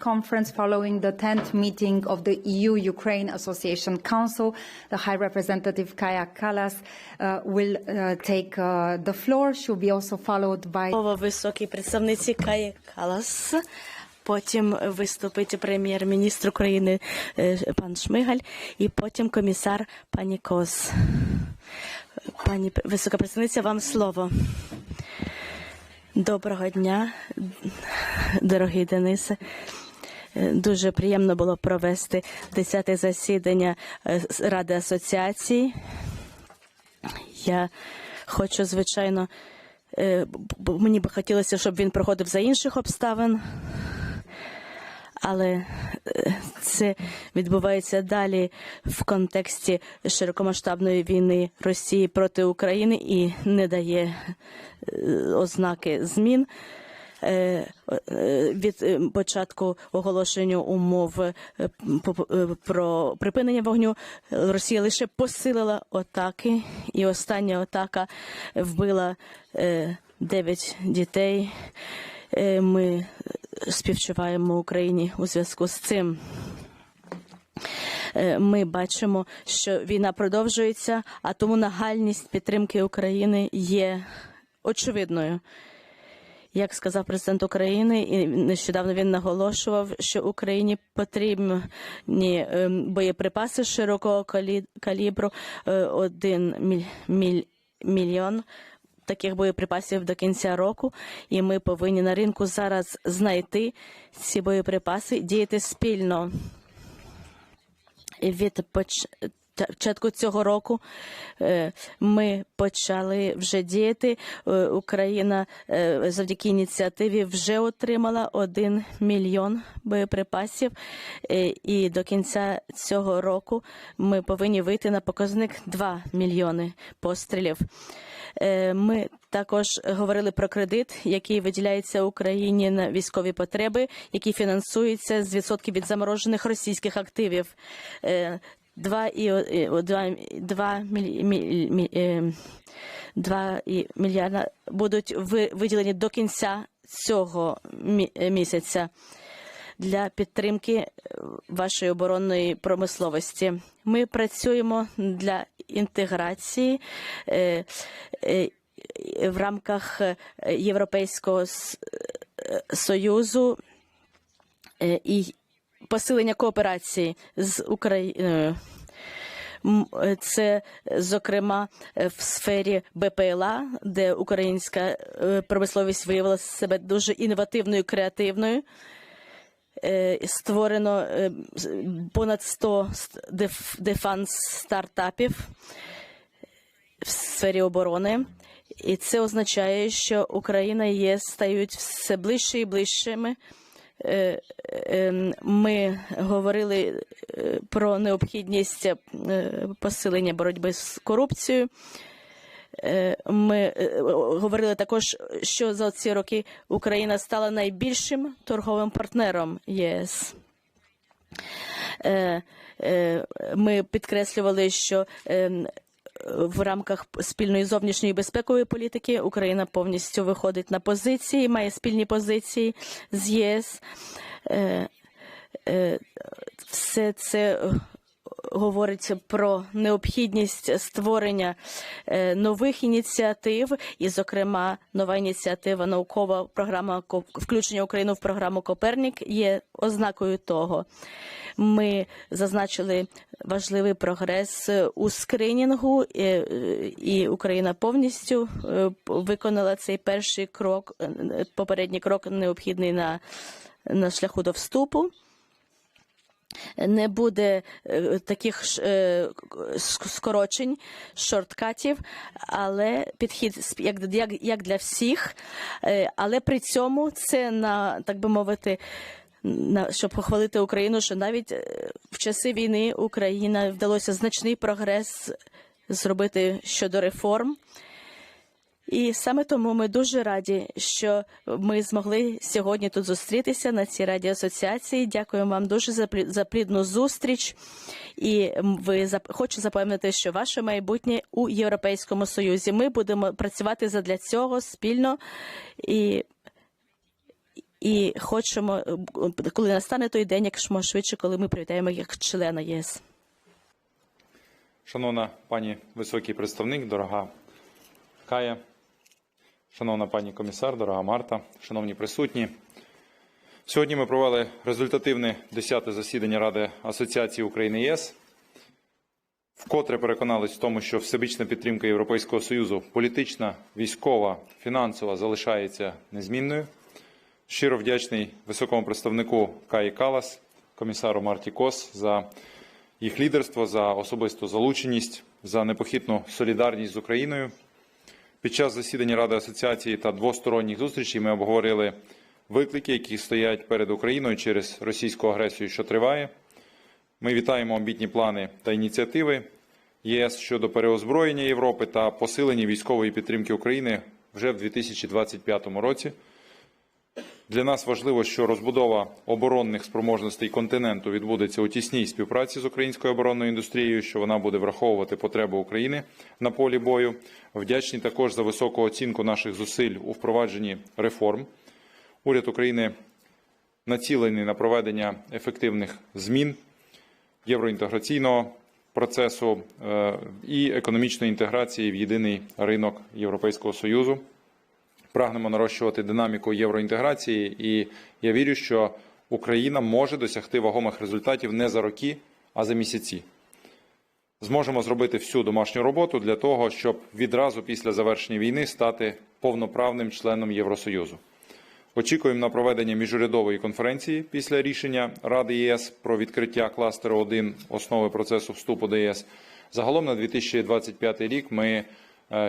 conference following the 10th meeting of the EU-Ukraine Association Council. The High Representative Kaya Kallas uh, will uh, take uh, the floor. She'll be also followed by представниці Каї Калас. Потім виступить прем'єр-міністр України е, пан Шмигаль, і потім комісар пані Кос. Пані висока представниця, вам слово. Доброго дня, дорогий Денисе. Е, Дуже приємно було провести 10-те засідання е, Ради асоціації. Я хочу, звичайно, е, мені би хотілося, щоб він проходив за інших обставин, але це відбувається далі в контексті широкомасштабної війни Росії проти України і не дає ознаки змін. Е, е, Від е, початку оголошення умов про припинення вогню Росія лише посилила атаки, і остання атака вбила дев'ять дітей. Ми співчуваємо Україні у зв'язку з цим. Ми бачимо, що війна продовжується, а тому нагальність підтримки України є очевидною. Як сказав президент України, і нещодавно він наголошував, що Україні потрібні ем, боєприпаси широкого калі- калібру, е, один міль- міль- мільйон таких боєприпасів до кінця року, і ми повинні на ринку зараз знайти ці боєприпаси, діяти спільно. Від поч- початку цього року е, ми почали вже діяти. Е, Україна е, завдяки ініціативі вже отримала 1 мільйон боєприпасів, і до кінця цього року ми повинні вийти на показник 2 мільйони пострілів. Ми також говорили про кредит, який виділяється Україні на військові потреби, який фінансується з відсотків від заморожених російських активів. Е, Два і о- і о- два, два, міль, міль, міль, е, два і мільярда будуть виділені до кінця цього е, місяця для підтримки е, вашої оборонної промисловості. Ми працюємо для інтеграції в рамках Європейського Союзу і посилення кооперації з Україною. Е, Це, е, зокрема, е, в сфері БПЛА, де українська промисловість виявила себе дуже інновативною, креативною. Створено понад 100 ст- дефанс стартапів в сфері оборони. І це означає, що Україна і ЄС стають все ближче і ближчими. Е, е, Ми говорили е, про необхідність е, посилення боротьби з корупцією. Ми говорили також, що за ці роки Україна стала найбільшим торговим партнером ЄС. Ми підкреслювали, що е, в рамках спільної зовнішньої безпекової політики Україна повністю виходить на позиції, має спільні позиції з ЄС. Е, е, Все це говорить про необхідність створення е, нових ініціатив, і, зокрема, нова ініціатива наукова програма включення України в програму Копернік є ознакою того. Ми зазначили важливий прогрес у скринінгу, і, і Україна повністю е, виконала цей перший крок, е, попередній крок необхідний на, на шляху до вступу. Не буде е, таких е, скорочень, шорткатів, але підхід як, як, як для всіх. Е, Але при цьому це на так би мовити, на щоб похвалити Україну, що навіть в часи війни Україна вдалося значний прогрес зробити щодо реформ. І саме тому ми дуже раді, що ми змогли сьогодні тут зустрітися на цій раді асоціації. Дякуємо вам дуже за за плідну зустріч. І ви хочу запевнити, що ваше майбутнє у Європейському Союзі. Ми будемо працювати задля цього спільно і і хочемо, коли настане той день, як можна швидше, коли ми привітаємо як члена ЄС. Шановна пані високий представник, дорога Кая, шановна пані комісар, дорога Марта, шановні присутні. Сьогодні ми провели результативне 10-те засідання Ради Асоціації України ЄС. Вкотре переконались в тому, що всебічна підтримка Європейського Союзу, політична, військова, фінансова залишається незмінною. Щиро вдячний високому представнику Каї Калас, комісару Марті Кос за їх лідерство, за особисту залученість, за непохитну солідарність з Україною. Під час засідання Ради асоціації та двосторонніх зустрічей ми обговорили виклики, які стоять перед Україною через російську агресію, що триває. Ми вітаємо амбітні плани та ініціативи ЄС щодо переозброєння Європи та посилення військової підтримки України вже в 2025 році. Для нас важливо, що розбудова оборонних спроможностей континенту відбудеться у тісній співпраці з українською оборонною індустрією, що вона буде враховувати потреби України на полі бою. Вдячні також за високу оцінку наших зусиль у впровадженні реформ. Уряд України націлений на проведення ефективних змін євроінтеграційного процесу е, і економічної інтеграції в єдиний ринок Європейського Союзу прагнемо нарощувати динаміку євроінтеграції, і я вірю, що Україна може досягти вагомих результатів не за роки, а за місяці. Зможемо зробити всю домашню роботу для того, щоб відразу після завершення війни стати повноправним членом Євросоюзу. Очікуємо на проведення міжурядової конференції після рішення Ради ЄС про відкриття кластеру 1 основи процесу вступу до ЄС. Загалом на 2025 рік ми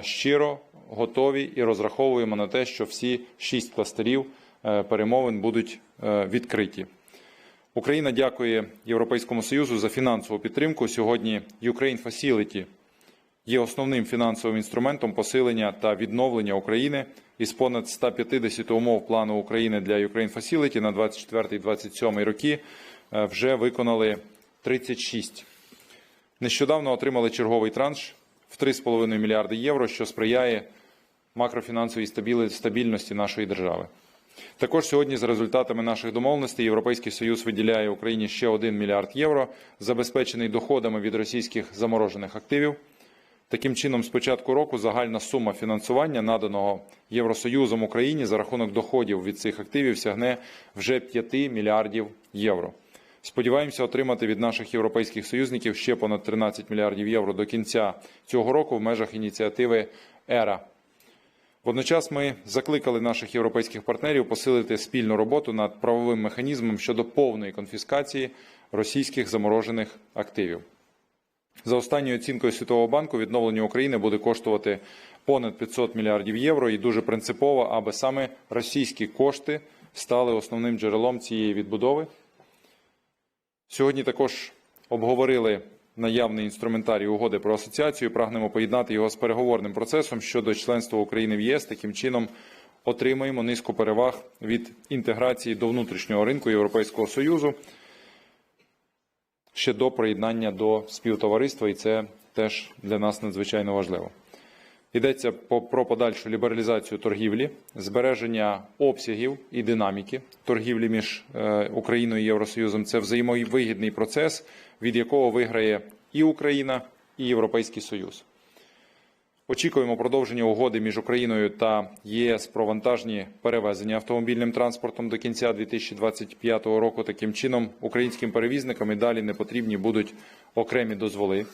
щиро готові і розраховуємо на те, що всі шість кластерів е, перемовин будуть е, відкриті. Україна дякує Європейському Союзу за фінансову підтримку. Сьогодні Ukraine Facility є основним фінансовим інструментом посилення та відновлення України із понад 150 умов плану України для Ukraine Facility на 24-27 роки е, вже виконали 36. Нещодавно отримали черговий транш в 3,5 мільярди євро, що сприяє макрофінансовій стабільності нашої держави. Також сьогодні, за результатами наших домовленостей, Європейський Союз виділяє Україні ще 1 мільярд євро, забезпечений доходами від російських заморожених активів. Таким чином, з початку року загальна сума фінансування, наданого Євросоюзом Україні за рахунок доходів від цих активів, сягне вже 5 мільярдів євро. Сподіваємося отримати від наших європейських союзників ще понад 13 мільярдів євро до кінця цього року в межах ініціативи ЕРА. Водночас ми закликали наших європейських партнерів посилити спільну роботу над правовим механізмом щодо повної конфіскації російських заморожених активів. За останньою оцінкою Світового банку, відновлення України буде коштувати понад 500 мільярдів євро, і дуже принципово, аби саме російські кошти стали основним джерелом цієї відбудови. Сьогодні також обговорили наявний інструментарій угоди про асоціацію. Прагнемо поєднати його з переговорним процесом щодо членства України в ЄС. Таким чином отримаємо низку переваг від інтеграції до внутрішнього ринку Європейського союзу ще до приєднання до співтовариства, і це теж для нас надзвичайно важливо. Йдеться про подальшу лібералізацію торгівлі, збереження обсягів і динаміки торгівлі між е, Україною і Євросоюзом. Це взаємовигідний процес, від якого виграє і Україна, і Європейський Союз. Очікуємо продовження угоди між Україною та ЄС про вантажні перевезення автомобільним транспортом до кінця 2025 року. Таким чином, українським перевізникам і далі не потрібні будуть окремі дозволи.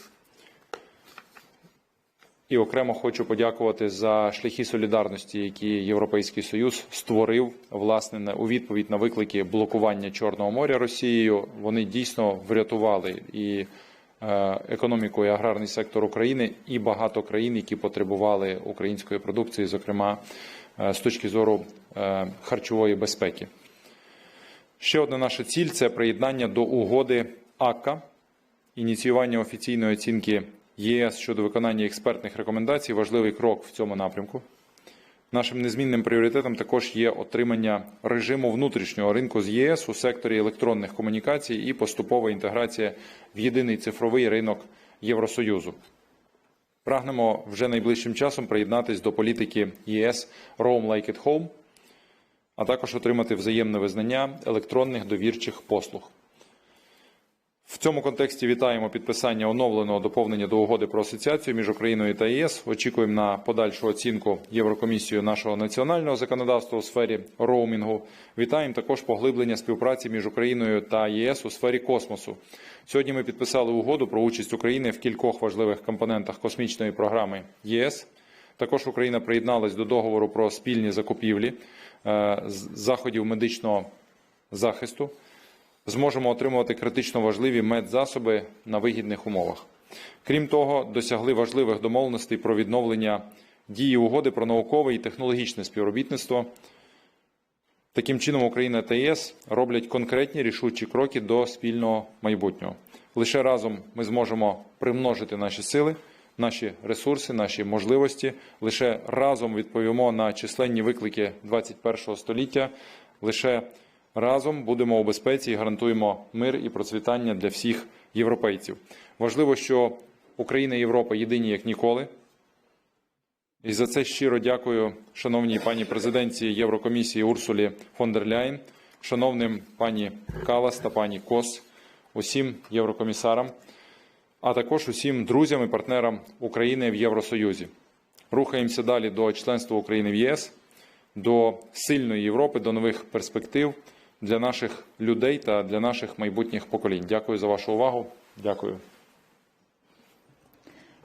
І окремо хочу подякувати за шляхи солідарності, які Європейський Союз створив власне у відповідь на виклики блокування Чорного моря Росією. Вони дійсно врятували і е, економіку і аграрний сектор України, і багато країн, які потребували української продукції, зокрема е, з точки зору е, харчової безпеки. Ще одна наша ціль це приєднання до угоди АККА, ініціювання офіційної оцінки ЄС щодо виконання експертних рекомендацій важливий крок в цьому напрямку. Нашим незмінним пріоритетом також є отримання режиму внутрішнього ринку з ЄС у секторі електронних комунікацій і поступова інтеграція в єдиний цифровий ринок Євросоюзу. Прагнемо вже найближчим часом приєднатись до політики ЄС Roam Like at Home. а також отримати взаємне визнання електронних довірчих послуг. В цьому контексті вітаємо підписання оновленого доповнення до угоди про асоціацію між Україною та ЄС. Очікуємо на подальшу оцінку Єврокомісією нашого національного законодавства у сфері роумінгу. Вітаємо також поглиблення співпраці між Україною та ЄС у сфері космосу. Сьогодні ми підписали угоду про участь України в кількох важливих компонентах космічної програми ЄС. Також Україна приєдналась до договору про спільні закупівлі е, заходів медичного захисту зможемо отримувати критично важливі медзасоби на вигідних умовах. Крім того, досягли важливих домовленостей про відновлення дії угоди про наукове і технологічне співробітництво. Таким чином, Україна та ЄС роблять конкретні рішучі кроки до спільного майбутнього. Лише разом ми зможемо примножити наші сили, наші ресурси, наші можливості. Лише разом відповімо на численні виклики 21 століття. Лише разом будемо у безпеці і гарантуємо мир і процвітання для всіх європейців. Важливо, що Україна і Європа єдині як ніколи. І за це щиро дякую шановній пані президенці Єврокомісії Урсулі фон дер Ляйн, шановним пані Калас та пані Кос, усім єврокомісарам, а також усім друзям і партнерам України в Євросоюзі. Рухаємося далі до членства України в ЄС, до сильної Європи, до нових перспектив для наших людей та для наших майбутніх поколінь. Дякую за вашу увагу. Дякую.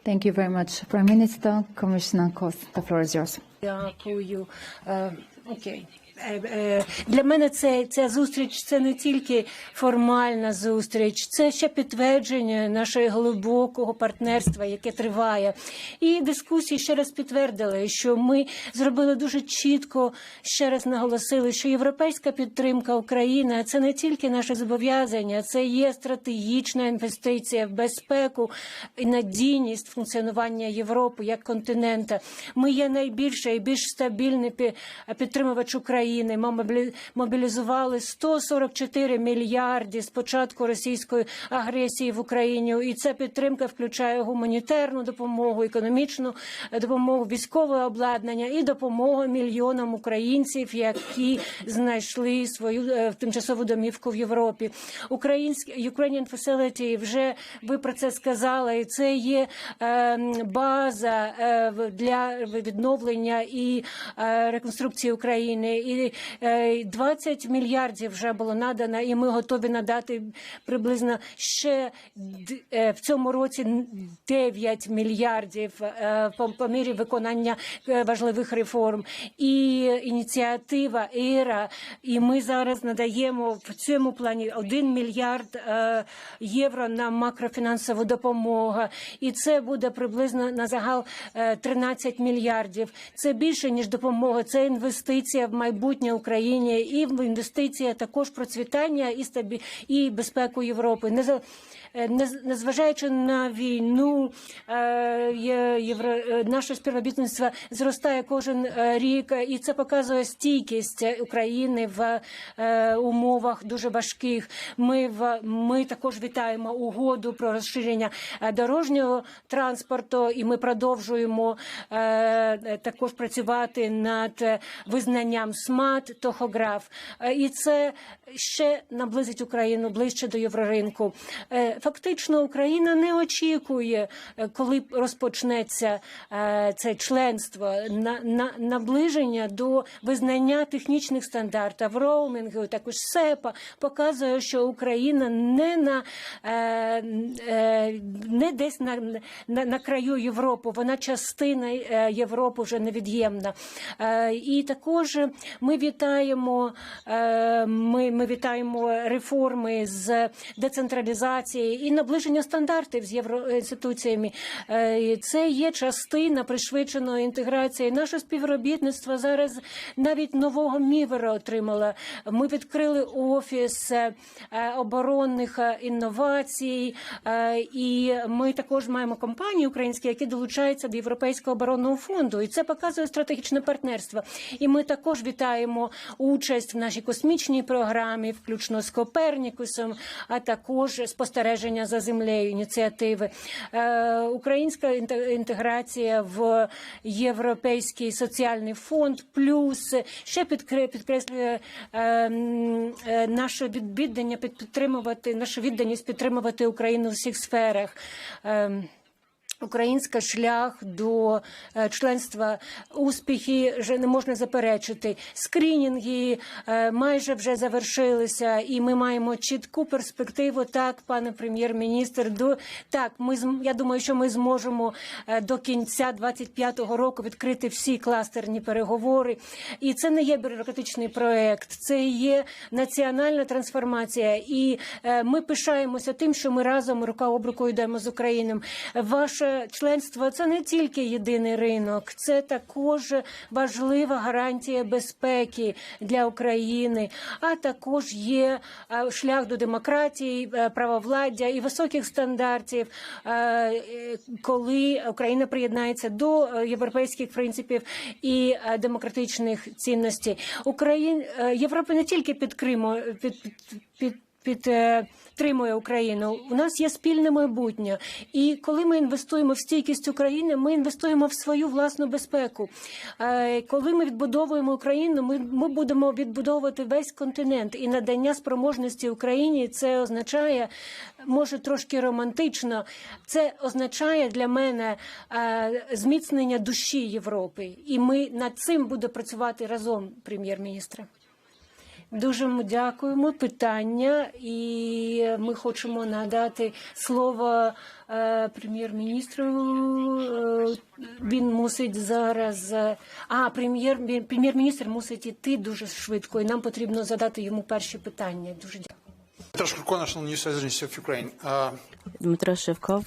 Thank you very much, Prime Minister. Commissioner Kos, the floor is yours. Дякую. Е, Окей. Е, е, Для мене це, ця зустріч це не тільки формальна зустріч, це ще підтвердження нашого глибокого партнерства, яке триває. І дискусії ще раз підтвердили, що ми зробили дуже чітко, ще раз наголосили, що європейська підтримка України це не тільки наше зобов'язання, це є стратегічна інвестиція в безпеку і надійність функціонування Європи як континента. Ми є найбільше і більш стабільний підтримувач України. Мобілі- мобілізували 144 мільярди з початку російської агресії в Україні. І ця підтримка включає гуманітарну допомогу, економічну допомогу, військове обладнання і допомогу мільйонам українців, які знайшли свою е, тимчасову домівку в Європі. Українські Ukrainian Facility, вже ви про це сказали. і Це є е, база е, для відновлення і реконструкції України. І е, 20 мільярдів вже було надано, і ми готові надати приблизно ще е, в цьому році 9 мільярдів е, по, мірі виконання е, важливих реформ. І ініціатива ЕРА, і ми зараз надаємо в цьому плані 1 мільярд е, євро на макрофінансову допомогу. І це буде приблизно на загал е, 13 мільярдів. Це більше ніж допомога. Це інвестиція в майбутнє Україні і в інвестиції також процвітання і стабі... і безпеку Європи. Не за незважаючи на війну, е, е, наше співробітництво зростає кожен е, рік, і це показує стійкість України в е, умовах дуже важких. Ми в ми також вітаємо угоду про розширення е, дорожнього транспорту, і ми продовжуємо е, також працювати над е, визнанням смат тохограф. Е, І це ще наблизить Україну ближче до євроринку. Фактично, Україна не очікує, е, коли розпочнеться е, це членство на, на наближення до визнання технічних стандартів роумінгу, також СЕПА показує, що Україна не на е, не десь на, на, на краю Європи, вона частина Європи вже невід'ємна. І також ми вітаємо, ми, ми вітаємо реформи з децентралізації і наближення стандартів з євроінституціями. Е, Це є частина пришвидшеної інтеграції. Наше співробітництво зараз навіть нового мівера отримало. Ми відкрили офіс е, оборонних е, інновацій, і ми також маємо компанії українські, які долучаються до Європейського оборонного фонду. І це показує стратегічне партнерство. І ми також вітаємо. участь в нашій космічній програмі, включно з Копернікусом, а також спостереження за землею ініціативи. Е, Українська інте- інтеграція в Європейський соціальний фонд плюс ще підкре- підкреслює е, е, наше віддання підтримувати нашу відданість підтримувати Україну в усіх сферах. Українська шлях до е, членства успіхи вже не можна заперечити. Скринінги е, майже вже завершилися, і ми маємо чітку перспективу. Так, пане прем'єр-міністр, до так, ми я думаю, що ми зможемо е, до кінця 25-го року відкрити всі кластерні переговори. І це не є бюрократичний проект, це є національна трансформація. І ми пишаємося тим, що ми разом рука об руку йдемо з Україною. Ваше членство це не тільки єдиний ринок, це також важлива гарантія безпеки для України, а також є е, шлях до демократії, е, правовладдя і високих стандартів, е, коли Україна приєднається до європейських принципів і демократичних цінностей. Україн Європа не тільки підкримо під, під, під підтримує Україну. У нас є спільне майбутнє, і коли ми інвестуємо в стійкість України, ми інвестуємо в свою власну безпеку. Е, Коли ми відбудовуємо Україну, ми, ми будемо відбудовувати весь континент і надання спроможності Україні. Це означає, може трошки романтично. Це означає для мене е, зміцнення душі Європи, і ми над цим буде працювати разом, прем'єр-міністра. Дуже дякуємо. Питання, і ми хочемо надати слово е, прем'єр-міністру. Е, він мусить зараз. е, А, прем'єр прем'єр-міністр мусить іти дуже швидко, і нам потрібно задати йому перші питання. Дуже дякую. Ukraine. Uh, Дмитро Шевков.